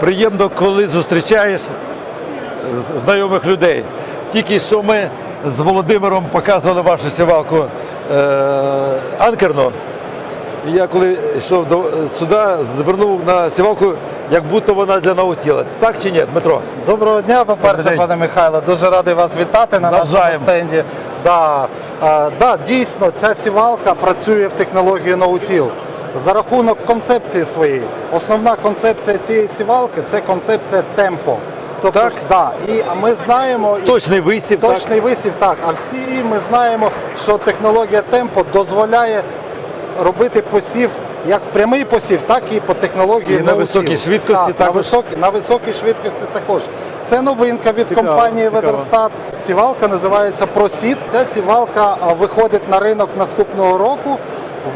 приємно, коли зустрічаєш знайомих людей. Тільки що ми з Володимиром показували вашу сівалку е, анкерно. І я коли йшов до сюди, звернув на сівалку, як будто вона для наутіла. Так чи ні, Дмитро? Доброго дня, по-перше, пане Михайло. Дуже радий вас вітати на Навзаєм. нашому стенді. Да, е, да, дійсно, ця сівалка працює в технології ноутіл за рахунок концепції своєї. Основна концепція цієї сівалки це концепція темпо. Тобто, Так. Да, і а ми знаємо Точний висів, так? Висів, так. А всі ми знаємо, що технологія темпо дозволяє робити посів як в прямий посів, так і по технології І на високій швидкості так, на, також? високій, на високій швидкості також. Це новинка від Цікаво, компанії цікаво. Ведерстат. Сівалка називається ProSeed. Ця сівалка виходить на ринок наступного року.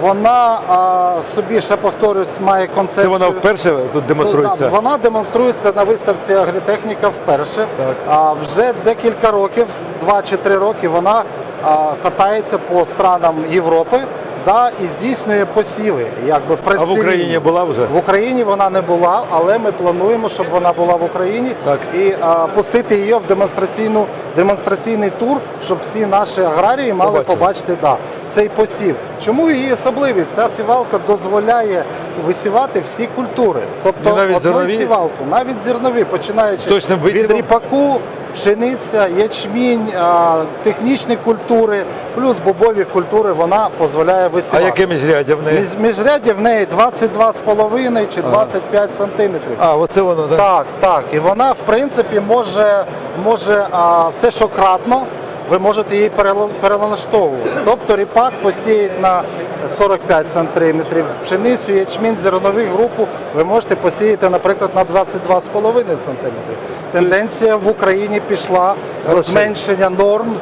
Вона а, собі ще повторюсь, має концепцію. Це вона вперше тут демонструється. Ну, Вона демонструється на виставці Агротехніка вперше. Так. А вже декілька років, два чи три роки, вона а, катається по странам Європи да, і здійснює посіви. Якби А в. Україні була вже? В Україні вона не була, але ми плануємо, щоб вона була в Україні Так. і а, пустити її в демонстраційну демонстраційний тур, щоб всі наші аграрії мали Побачили. побачити да, цей посів. Чому її особливість? Ця сівалка дозволяє висівати всі культури, тобто І навіть одну зернові? сівалку, навіть зернові, починаючи Точним від ріпаку, пшениця, ячмінь, а, технічні культури, плюс бобові культури вона дозволяє А висівати. яке міжряддя в неї? Між- Міжряддя в неї 22,5 чи 25 сантиметрів. А, оце воно, так? Так, так. І вона, в принципі, може, може а, все, що кратно, ви можете її перела- перелаштовувати. Тобто ріпак посіять на 45 сантиметрів, пшеницю, ячмінь, зернову групу ви можете посіяти, наприклад, на 22,5 сантиметрів. Тенденція в Україні пішла зменшення норм,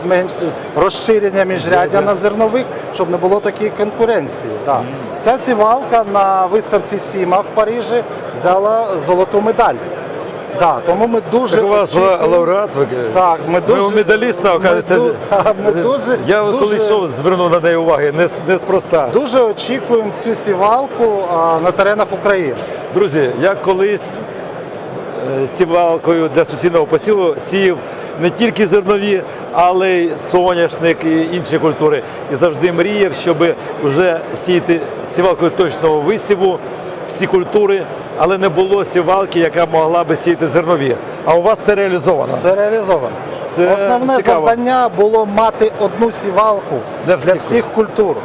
розширення міжряддя на зернових, щоб не було такої конкуренції. Да. Ця сівалка на виставці Сіма в Парижі взяла золоту медаль. Да, тому ми дуже Так у вас очікуємо- лауреат? ви- Так, ми дуже у медаліста, ми оказується. ду- та, ми дуже, Я от коли дуже, йшов, звернув на неї уваги, не, с- неспроста. дуже очікуємо цю сівалку а, на теренах України. Друзі, я колись е, сівалкою для суцільного посіву сіяв не тільки зернові, але й соняшник і інші культури. І завжди мріяв, щоб вже сіяти сівалкою точного висіву всі культури, але не було сівалки, яка могла би сіяти зернові. А у вас це реалізовано. Це реалізовано. Це Основне цікаво. завдання було мати одну сівалку Для для всіх всіх, культур.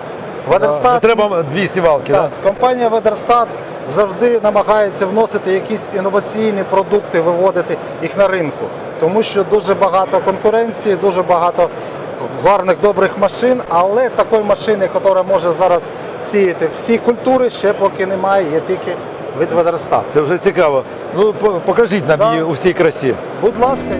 Не Ведерстат треба дві сівалки. Так, да? компанія Ведерстат завжди намагається вносити якісь інноваційні продукти, виводити їх на ринку, тому що дуже багато конкуренції, дуже багато гарних добрих машин, але такої машини, яка може зараз сіяти всі культури, ще поки немає, є тільки від Ведерстат. Це вже цікаво. Ну покажіть нам Да. її у всій красі. Будь ласка.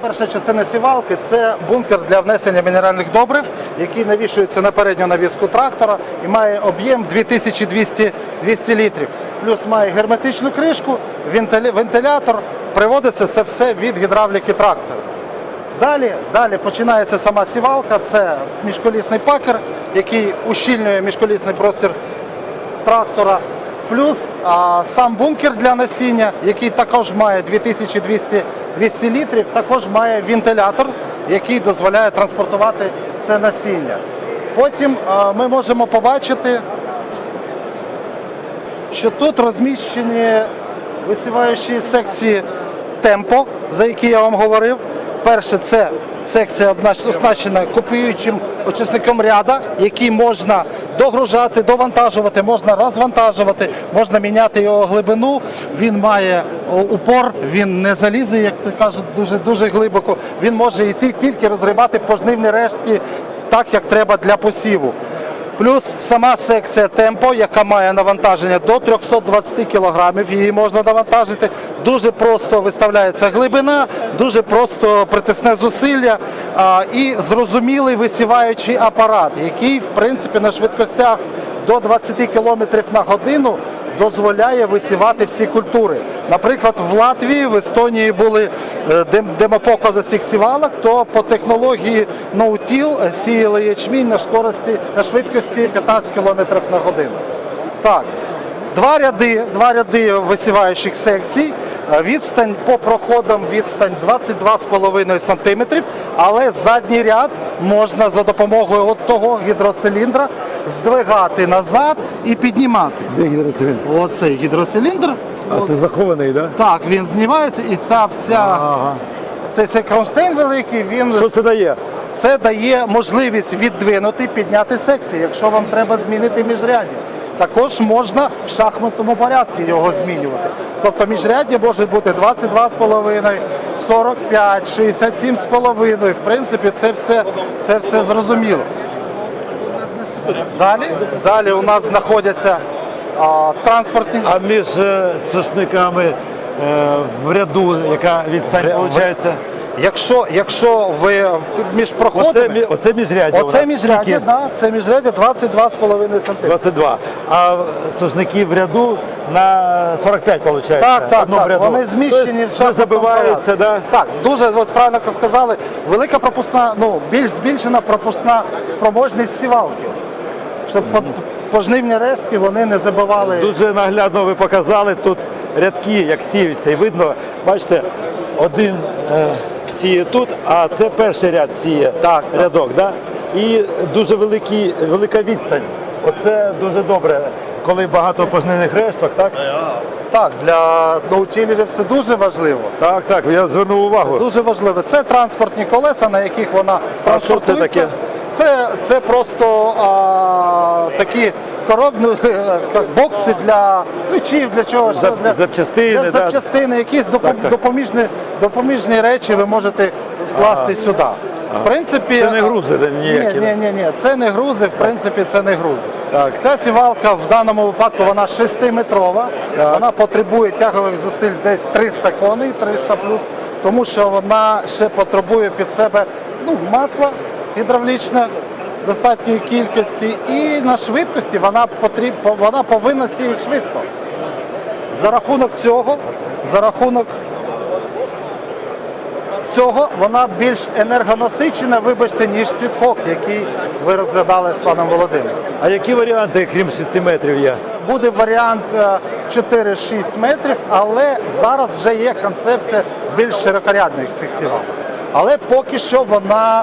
Перша частина сівалки це бункер для внесення мінеральних добрив, який навішується на передню навіску трактора і має об'єм 2200 200 літрів. Плюс має герметичну кришку, вентилятор. Приводиться це все від гідравліки трактора. Далі, далі починається сама сівалка, це міжколісний пакер, який ущільнює міжколісний простір трактора. Плюс а, сам бункер для насіння, який також має 2200 200 літрів, також має вентилятор, який дозволяє транспортувати це насіння. Потім а, ми можемо побачити, що тут розміщені висіваючі секції темпо, за які я вам говорив. Перше, це секція оснащена копіюючим очисником ряда, який можна догружати, довантажувати, можна розвантажувати, можна міняти його глибину. Він має упор, він не залізе, як то кажуть, дуже дуже глибоко. Він може йти тільки розгрібати пожнивні рештки так, як треба для посіву. Плюс сама секція темпо, яка має навантаження до 320 кг, її можна навантажити. Дуже просто виставляється глибина, дуже просто притисне зусилля і зрозумілий висіваючий апарат, який в принципі на швидкостях до 20 км на годину дозволяє висівати всі культури. Наприклад, в Латвії, в Естонії були е, демопокази цих сівалок, то по технології no-till сіяли ячмінь на скорості на швидкості 15 км на годину. Так, два ряди, два ряди висіваючих секцій. Е, Відстань по проходам відстань 22,5 см, але задній ряд можна за допомогою от того гідроциліндра здвигати назад і піднімати. Де гідроциліндр? Оцей гідроциліндр. А це захований, так? Так, він знімається і ця вся Ага. цей, цей кронштейн великий, він Що це дає? це дає можливість віддвинути, підняти секції, якщо вам треба змінити міжряддя. Також можна в шахматному порядку його змінювати. Тобто міжряддя може бути 22,5, 45, 67,5. В принципі, це все, це все зрозуміло. Далі, далі у нас знаходяться а, транспортні. А між е, сошниками е, в ряду, яка відстань В- в- виходить? Якщо, якщо ви між проходами, оце міжряддя. у оце міжряддя, да, це міжряддя 22,5 см. 22. А сошники в ряду на 45 виходить. Так, так, так. ряду. Вони зміщені в Тобто не шахматному забиваються, да? Так, дуже от правильно сказали. Велика пропускна, ну більш збільшена пропускна спроможність сівалки. Щоб по- пожнивні рештки вони не забивали. Дуже наглядно ви показали тут рядки, як сіються. І видно, бачите, один е, сіє тут, а це перший ряд сіє Так, рядок. Да? І дуже великий, велика відстань. Оце дуже добре, коли багато пожнивних решток, так? Так, для ноутілерів це дуже важливо. Так, так, я звернув увагу. Дуже важливо. Це транспортні колеса, на яких вона А що це таке? Це, це просто а, такі коробні так, бокси для ключів, для чого що, Зап- для запчастини, для да. запчастини, якісь допом- Так, так. допоміжні, допоміжні речі ви можете вкласти сюди. В принципі, Це не грузи ніякі, Ні, ні, ні, ні, це не грузи, в принципі, це не грузи. Так. Ця сівалка в даному випадку вона 6-метрова, Так. вона потребує тягових зусиль десь 300 коней, 300 плюс, тому що вона ще потребує під себе ну, масла гідравлічне достатньої кількості, і на швидкості вона потріб, вона повинна сіяти швидко. За рахунок цього, за рахунок цього вона більш енергонасичена, вибачте, ніж сітхок, який ви розглядали з паном Володимиром. А які варіанти, крім 6 метрів, є? Буде варіант е, 4-6 метрів, але зараз вже є концепція більш широкорядних цих сівалок. Але поки що вона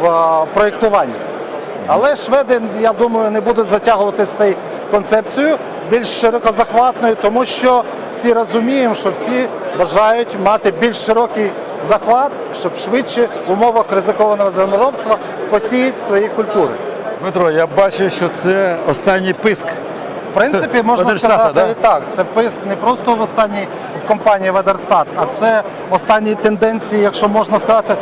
в е, проєктуванні. Але шведи, я думаю, не будуть затягувати з цією концепцією більш широкозахватною, тому що всі розуміємо, що всі бажають мати більш широкий захват, щоб швидше в умовах ризикованого землеробства посіяти свої культури. Дмитро, я бачу, що це останній писк. В принципі, можна сказати да? і так. Це писк не просто в останній в компанії Ведерстат, а це останні тенденції, якщо можна сказати,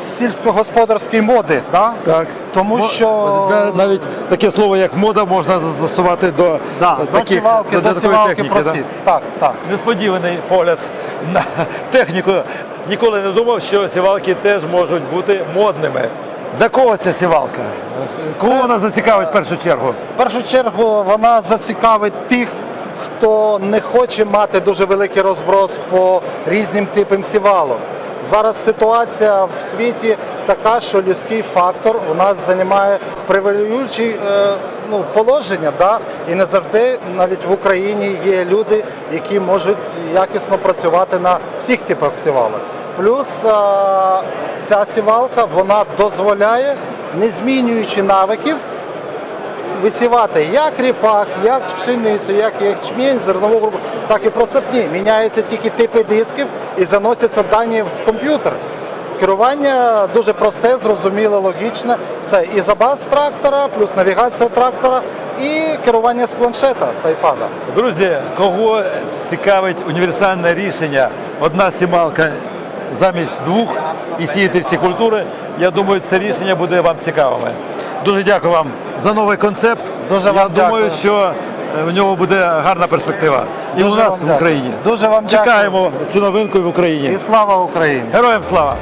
сільськогосподарської моди. Да? Так. Тому Мо- що навіть таке слово, як мода, можна застосувати до да, до таких сівалки, до сівалки техніки. просід. Так, так. Несподіваний погляд на техніку. Ніколи не думав, що сівалки теж можуть бути модними. Для кого ця сівалка? Кого Це- вона зацікавить в першу чергу? В першу чергу вона зацікавить тих, хто не хоче мати дуже великий розброс по різним типам сівалок. Зараз ситуація в світі така, що людський фактор у нас займає превалююче е, ну, положення, да? і не завжди навіть в Україні є люди, які можуть якісно працювати на всіх типах сівалок. Плюс е, ця сівалка вона дозволяє, не змінюючи навиків, висівати як ріпак, як пшеницю, як ячмінь, зернову групу, так і просипні. Міняються тільки типи дисків і заносяться дані в комп'ютер. Керування дуже просте, зрозуміле, логічне. Це і забаз трактора, плюс навігація трактора, і керування з планшета, з айпада. Друзі, кого цікавить універсальне рішення, одна сімалка замість двох і сіяти всі культури, я думаю, це рішення буде вам цікавим. Дуже дякую вам за новий концепт. Дуже я вам думаю, дякую. що в у нього буде гарна перспектива. І Дуже у нас в. Україні. Дуже вам дякую. Чекаємо цю новинку в Україні. І слава Україні! Героям слава!